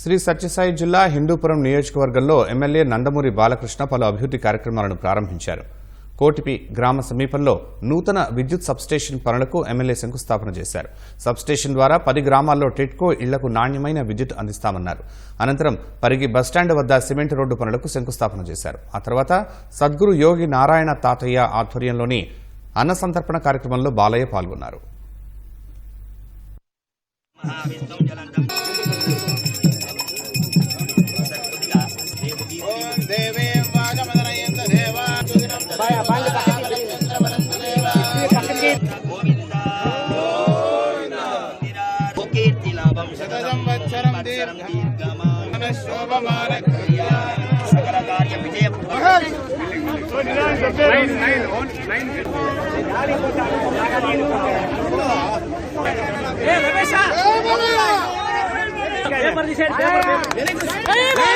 శ్రీ సత్యసాయి జిల్లా హిందూపురం నియోజకవర్గంలో ఎమ్మెల్యే నందమూరి బాలకృష్ణ పలు అభివృద్ధి కార్యక్రమాలను ప్రారంభించారు. కోటిపి గ్రామ సమీపంలో నూతన విద్యుత్ సబ్స్టేషన్ పనులకు ఎమ్మెల్యే శంకుస్థాపన చేశారు. సబ్స్టేషన్ ద్వారా పది గ్రామాల్లో టిట్కో ఇళ్ళకు నాణ్యమైన విద్యుత్ అందిస్తామన్నారు. అనంతరం పరిగి బస్టాండ్ వద్ద సిమెంట్ రోడ్డు పనులకు శంకుస్థాపన చేశారు. ఆ తర్వాత సద్గురు యోగి నారాయణ తాతయ్య ఆధ్వర్యంలోని అన్న సంతర్పణ కార్యక్రమంలో బాలయ్య పాల్గొన్నారు. కీర్తిలాభం శతసంవత్సరం దీర్ఘ శోభమాన సకల కార్య. విజయం. పేపర్ తీసేయండి పేపర్